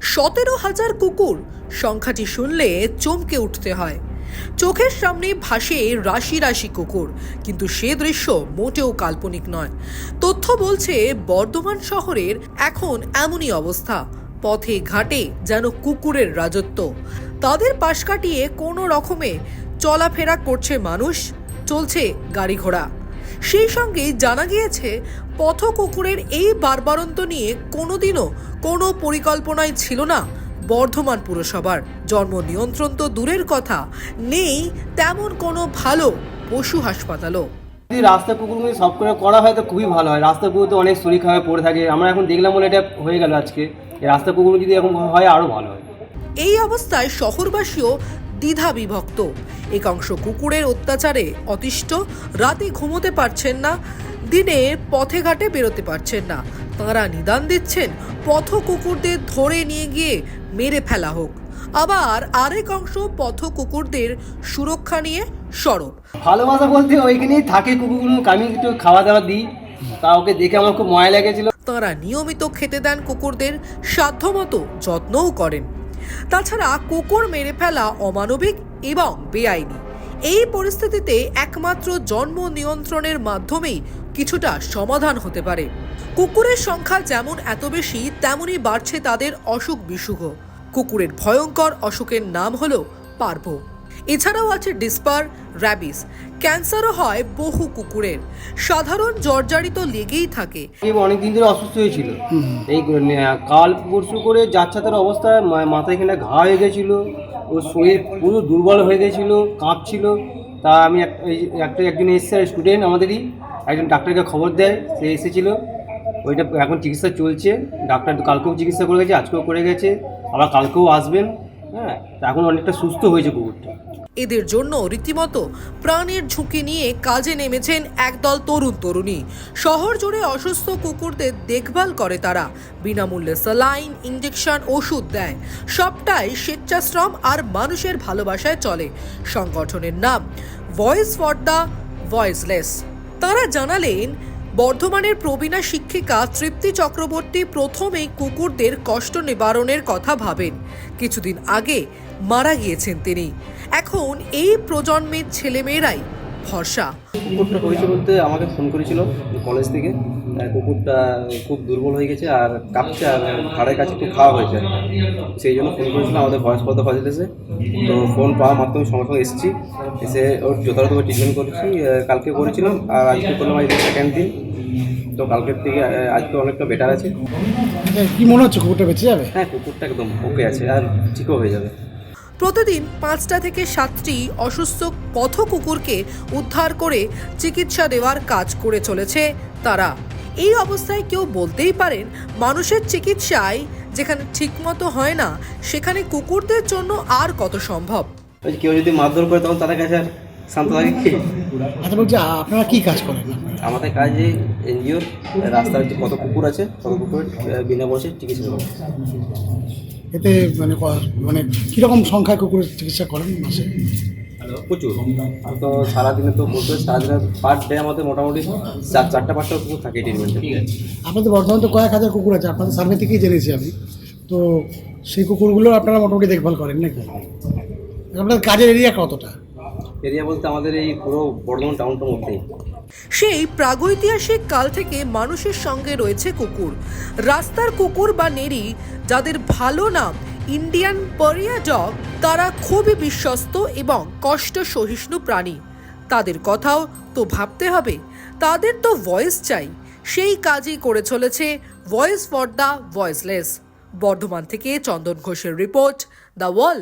সতেরো হাজার কুকুর। সংখ্যাটি শুনলে চমকে উঠতে হয়। চোখের সামনে ভাসে রাশি রাশি কুকুর, কিন্তু সে দৃশ্য মোটেও কাল্পনিক নয়। তথ্য বলছে, বর্ধমান শহরের এখন এমনই অবস্থা। পথে ঘাটে যেন কুকুরের রাজত্ব। তাদের পাশ কাটিয়ে কোনো রকমে চলাফেরা করছে মানুষ, চলছে গাড়ি ঘোড়া সেই সঙ্গে জানা গিয়েছে পথ কুকুরের এই বারবারন্ত নিয়ে কোনোদিনও কোনো পরিকল্পনাই ছিল না বর্ধমান পুরসভার। জন্ম নিয়ন্ত্রণ তো দূরের কথা নেই তেমন কোনো ভালো পশু হাসপাতালও। যদি রাস্তা কুকুরগুলো সব করে করা হয় তো খুবই ভালো হয়। রাস্তা কুকুর তো অনেক শরীর খারাপ পড়ে থাকে। আমরা এখন দেখলাম বলে এটা হয়ে গেল আজকে। রাস্তা কুকুর যদি এরকম হয় আরও ভালো হয়। এই অবস্থায় শহরবাসীও দ্বিধা বিভক্ত একাংশ কুকুরের অত্যাচারে অতিষ্ঠ রাতে ঘুমোতে পারছেন না দিনে পথে ঘাটে বেরোতে পারছেন না। তাঁরা নিদান দিচ্ছেন পথ কুকুরদের ধরে নিয়ে গিয়ে মেরে ফেলা হোক। আবার আরেক অংশ পথ কুকুরদের সুরক্ষা নিয়ে সরব। ভালোবাসা বলতে ওইখানেই থাকে কুকুরগুলো আমি একটু খাওয়া দাওয়া দিই। তা ওকে দেখে আমার খুব ময়া লেগেছিল। তাঁরা নিয়মিত খেতে দেন কুকুরদের সাধ্যমতো যত্নও করেন। তাছাড়া কুকুর মেরে ফেলা অমানবিক এবং বেআইনি। এই পরিস্থিতিতে একমাত্র জন্ম নিয়ন্ত্রণের মাধ্যমেই কিছুটা সমাধান হতে পারে। কুকুরের সংখ্যা যেমন এত বেশি, তেমনই বাড়ছে তাদের অসুখ বিসুখ কুকুরের ভয়ঙ্কর অসুখের নাম হলো পার্ভ এছাড়াও আছে ডিসপার, র্যাবিস। ক্যান্সারও হয় বহু কুকুরের। সাধারণ জর্জারিত লেগেই থাকে। অনেক দিন ধরে অসুস্থ হয়েছিল। এই কাল পরশু করে যাচ্ছে তার অবস্থা, মা- মাথায় এখানে ঘা হয়ে গেছিল, ওর শরীর পুরো দুর্বল হয়ে গেছিল, কাঁপছিল। তা আমি একটা একজন এসছে স্টুডেন্ট আমাদেরই, একজন ডাক্তারকে খবর দেয়, সে এসেছিল। ওইটা এখন চিকিৎসা চলছে। ডাক্তার কালকেও চিকিৎসা করে গেছে, আজকেও করে গেছে। আবার কালকেও আসবেন। হ্যাঁ এখন অনেকটা সুস্থ হয়েছে কুকুরটা। এদের জন্য রীতিমতো প্রাণের ঝুঁকি নিয়ে কাজে নেমেছেন একদল তরুণ তরুণী। শহর জুড়ে অসুস্থ কুকুরদের দেখভাল করে তারা। বিনামূল্যে স্যালাইন ইঞ্জেকশন ওষুধ দেয়। সবটাই স্বেচ্ছাশ্রম আর মানুষের ভালোবাসায় চলে। সংগঠনের নাম ভয়েস ফর দ্য ভয়েসলেস তারা জানালেন বর্ধমানের প্রবীণা শিক্ষিকা তৃপ্তি চক্রবর্তী প্রথমেই কুকুরদের কষ্ট নিবারণের কথা ভাবেন। কিছুদিন আগে মারা গিয়েছেন তিনি। এখন এই প্রজন্মের ছেলেমেয়েরাই ভরসা। কুকুরটা হয়েছে বলতে আমাকে ফোন করেছিল কলেজ থেকে। কুকুরটা খুব দুর্বল হয়ে গেছে আর কাঁপছে আর ঘাড়ের কাছে একটু খাওয়া হয়েছে। সেই জন্য ফোন করেছিল আমাদের বয়স পদ হসপিটালে তো ফোন পাওয়ার মাধ্যমে সঙ্গে সঙ্গে এসেছি। এসে ওর যথাযথভাবে ট্রিটমেন্ট করেছি কালকে করেছিলাম আর আজকে করলাম আজকে সেকেন্ড দিন। তো কালকের থেকে আজকে অনেকটা বেটার আছে। কি মনে হচ্ছে কুকুরটা বেঁচে যাবে? হ্যাঁ কুকুরটা একদম ওকে আছে আর ঠিকও হয়ে যাবে। প্রতিদিন পাঁচটা থেকে সাতটি অসুস্থ পথ কুকুরকে উদ্ধার করে চিকিৎসা দেওয়ার কাজ করে চলেছে তারা। এই অবস্থায় কেউ বলতেই পারেন মানুষের চিকিৎসায় যেখানে ঠিকমতো হয় না সেখানে কুকুরদের জন্য আর কত সম্ভব? কেউ যদি মারধর করে তখন তাদের কাছে আর শান্ত লাগে কি? আচ্ছা বলছি আপনারা কি কাজ করেন? আমাদের কাজে এনজিওর রাস্তার যে কত কুকুর আছে কত কুকুর বিনা বয়সে চিকিৎসা এতে মানে মানে কীরকম সংখ্যায় কুকুরের চিকিৎসা করেন মাসে? প্রচুর। আর তো সারাদিনে তো বলতে সারাদিনে পার ডে আমাদের মোটামুটি চার চারটা পাঁচটা কুকুর থাকে ট্রিটমেন্টে ঠিক আছে। আপনাদের বর্ধমানে তো কয়েক হাজার কুকুর আছে আপনাদের সামনে থেকেই জেনেছি আমি। তো সেই কুকুরগুলো আপনারা মোটামুটি দেখভাল করেন নাকি? আপনাদের কাজের এরিয়া কতটা? এরিয়া বলতে আমাদের এই পুরো বর্ধমান টাউনটার মধ্যেই। সেই প্রাগৈতিহাসিক কাল থেকে মানুষের সঙ্গে রয়েছে কুকুর। রাস্তার কুকুর বা নেড়ি যাদের ভালো নাম ইন্ডিয়ান পরিয়া ডগ, তারা খুবই বিশ্বস্ত এবং কষ্ট সহিষ্ণু প্রাণী। তাদের কথাও তো ভাবতে হবে। তাদের তো ভয়েস চাই। সেই কাজই করে চলেছে voice for the voiceless Bardhaman থেকে চন্দন ঘোষের রিপোর্ট দ্য ওয়াল